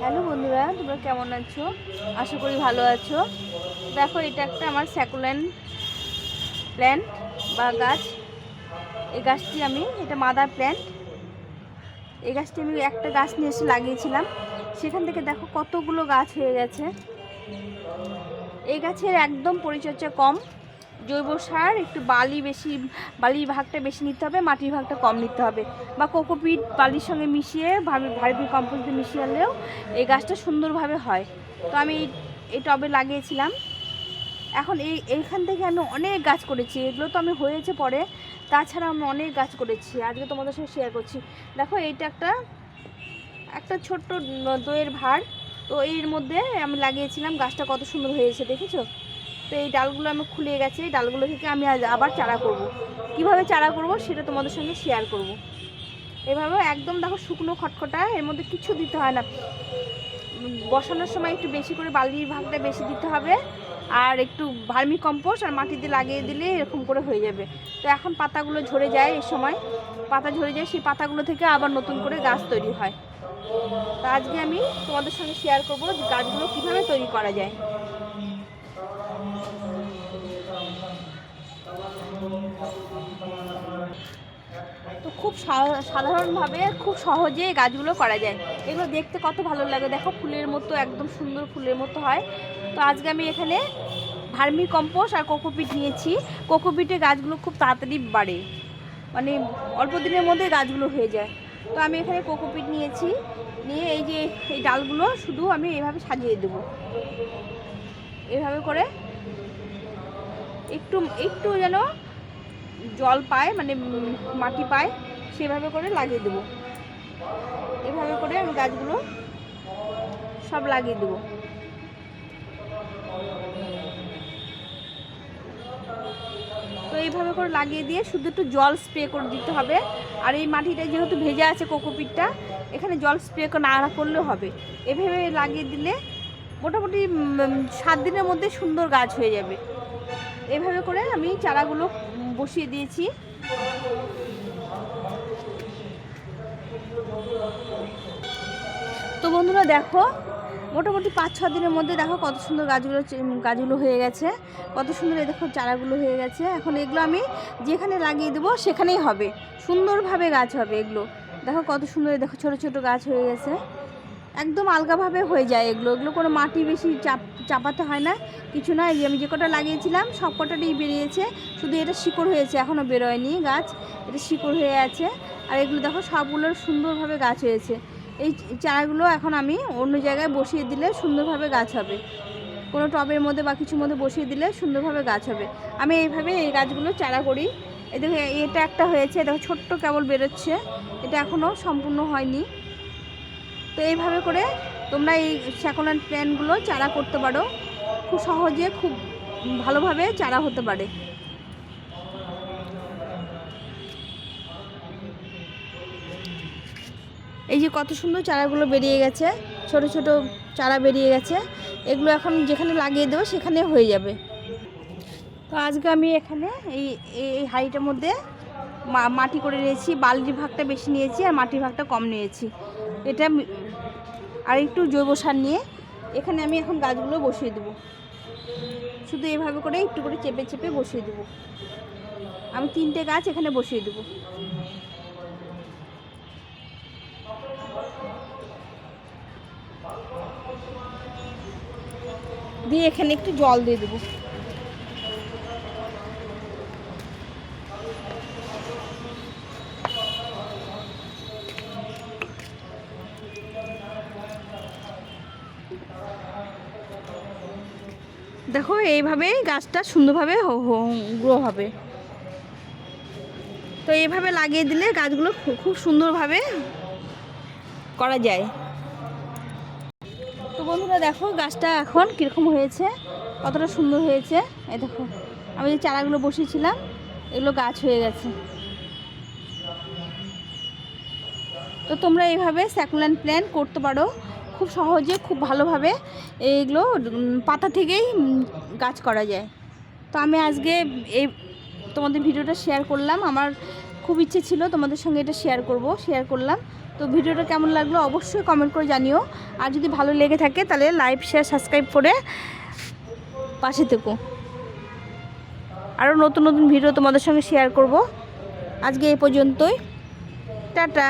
Hello বন্ধুরা, তোমরা কেমন আছো? আশা করি ভালো আছো। দেখো, এটা একটা আমার স্যাকুলেন প্ল্যান্ট বা গাছ। এই গাছটি আমি, এটা মাদার প্ল্যান্ট। এই গাছটি আমি একটা গাছ নিয়ে এসে লাগিয়েছিলাম। সেখান থেকে দেখো কতগুলো গাছ হয়ে গেছে। এই গাছের একদম পরিচর্যা কম। জৈব সার, একটু বালি বেশি বালির ভাগটা বেশি নিতে হবে, মাটির ভাগটা কম নিতে হবে। বা কোকোপিট, বালির সঙ্গে মিশিয়ে ভার্মি কম্পোস্টে মিশিয়ে এই গাছটা সুন্দরভাবে হয়। তো আমি এই- টবে লাগিয়েছিলাম। এখন এই, এইখান থেকে আমি অনেক গাছ করেছি, এগুলো তো আমি হয়েছে পরে, তাছাড়া আমি অনেক গাছ করেছি, আজকে তোমাদের সাথে শেয়ার করছি। দেখো, এইটা একটা একটা ছোট্ট দইয়ের ভার তো এর মধ্যে আমি লাগিয়েছিলাম, গাছটা কত সুন্দর হয়েছে, দেখেছ? তো এই ডালগুলো আমি খুলে গেছে। এই ডালগুলো থেকে আমি আজ আবার চারা করব। কীভাবে চারা করব সেটা তোমাদের সঙ্গে শেয়ার করব। এভাবে একদম দেখো শুকনো খটখটা, এর মধ্যে কিছু দিতে হয় না। বসানোর সময় একটু বেশি করে বালির ভাগটা বেশি দিতে হবে। আর একটু ভার্মি কম্পোস্ট আর মাটিতে লাগিয়ে দিলে এরকম করে হয়ে যাবে। তো এখন পাতাগুলো ঝরে যায় এই সময়। পাতা ঝরে যায়, সেই পাতাগুলো থেকে আবার নতুন করে গাছ তৈরি হয়। তো আজকে আমি তোমাদের সঙ্গে শেয়ার করব যে গাছগুলো কীভাবে তৈরি করা যায়। তো খুব সাধারণভাবে খুব সহজে গাছগুলো করা যায়। এগুলো দেখতে কত ভালো লাগে দেখো, ফুলের মতো, একদম সুন্দর ফুলের মতো হয়। তো আজকে আমি এখানে ভার্মি কম্পোস্ট আর কোকোপিট নিয়েছি। কোকোপিটে গাছগুলো খুব তাড়াতাড়ি বাড়ে। মানে অল্প দিনের মধ্যে গাছগুলো হয়ে যায়। তো আমি এখানে কোকোপিট নিয়েছি। নিয়ে এই যে, এই ডালগুলো শুধু আমি এভাবে সাজিয়ে দেবো। এভাবে করে একটু একটু যেন জল পায় মানে মাটি পায়, সেভাবে করে লাগিয়ে দেবো। এভাবে করে আমি গাছগুলো সব লাগিয়ে দেবো। তো এইভাবে করে লাগিয়ে দিয়ে শুধু একটু জল স্প্রে করে দিতে হবে। আর এই মাটিটা যেহেতু ভেজা আছে কোকোপিটটা, এখানে জল স্প্রে না করলেও হবে। এভাবে লাগিয়ে দিলে মোটামুটি সাত দিনের মধ্যে সুন্দর গাছ হয়ে যাবে। এভাবে করে আমি চারাগুলো বসিয়ে দিয়েছি। তো বন্ধুরা দেখো, মোটামুটি পাঁচ ছ দিনের মধ্যে দেখো কত সুন্দর গাছগুলো গাছগুলো হয়ে গেছে। কত সুন্দর এই দেখো চারাগুলো হয়ে গেছে। এখন এগুলো আমি যেখানে লাগিয়ে দেবো সেখানেই হবে। সুন্দরভাবে গাছ হবে এগুলো। দেখো কত সুন্দর দেখো ছোটো ছোটো গাছ হয়ে গেছে। একদম আলগাভাবে হয়ে যায় এগুলো। এগুলো কোনো মাটি বেশি চাপ, চাপাতে হয় না, কিছু না। এই আমি যে কটা লাগিয়েছিলাম, সব কটাতেই বেরিয়েছে। শুধু এটা শিকড় হয়েছে এখনও বেরোয়নি গাছ। এটা শিকড় হয়ে আছে। আর এগুলো দেখো সবগুলোর সুন্দরভাবে গাছ হয়েছে। এই চারাগুলো এখন আমি অন্য জায়গায় বসিয়ে দিলে সুন্দরভাবে গাছ হবে। কোনো টবের মধ্যে বা কিছুর মধ্যে বসিয়ে দিলে সুন্দরভাবে গাছ হবে। আমি এইভাবে এই গাছগুলো চারা করি। এই দেখো, এটা একটা হয়েছে। দেখো, ছোট্ট কেবল বেরোচ্ছে। এটা এখনও সম্পূর্ণ হয়নি। তো এইভাবে করে তোমরা এই স্যাকোল্যান্ড প্ল্যানগুলো চারা করতে পারো। খুব সহজে, খুব ভালোভাবে চারা হতে পারে। এই যে কত সুন্দর চারাগুলো বেরিয়ে গেছে, ছোট ছোট চারা বেরিয়ে গেছে, এগুলো এখন যেখানে লাগিয়ে দেবো সেখানে হয়ে যাবে। তো আজকে আমি এখানে এই এই হাঁড়িটার মধ্যে মাটি করে নিয়েছি বালির ভাগটা বেশি নিয়েছি আর মাটির ভাগটা কম নিয়েছি। এটা আর একটু জৈব সার নিয়ে এখানে আমি এখন গাছগুলো বসিয়ে দেবো। শুধু এভাবে করে একটু করে চেপে চেপে বসিয়ে দেবো। আমি তিনটে গাছ এখানে বসিয়ে দেবো। দিয়ে এখানে একটু জল দিয়ে দেবো। দেখো এইভাবেই গাছটা সুন্দরভাবে গ্রো হবে। তো এইভাবে লাগিয়ে দিলে গাছগুলো খুব সুন্দরভাবে করা যায়। তো বন্ধুরা, দেখো, গাছটা এখন কীরকম হয়েছে, কতটা সুন্দর হয়েছে। এই দেখো, আমি যে চারাগুলো বসিয়েছিলাম, এগুলো গাছ হয়ে গেছে। তো তোমরা এইভাবে স্যাকুল্যান্ড প্ল্যান করতে পারো। খুব সহজে, খুব ভালোভাবে এইগুলো পাতা থেকেই গাছ করা যায়। তো আমি আজকে এই তোমাদের ভিডিওটা শেয়ার করলাম। আমার খুব ইচ্ছে ছিল তোমাদের সঙ্গে এটা শেয়ার করব, শেয়ার করলাম। তো ভিডিওটা কেমন লাগল অবশ্যই কমেন্ট করে জানিও। আর যদি ভালো লেগে থাকে তাহলে লাইভ শেয়ার সাবস্ক্রাইব করে পাশে থেকো। আরও নতুন নতুন ভিডিও তোমাদের সঙ্গে শেয়ার করব। আজকে এই পর্যন্তই। টাটা।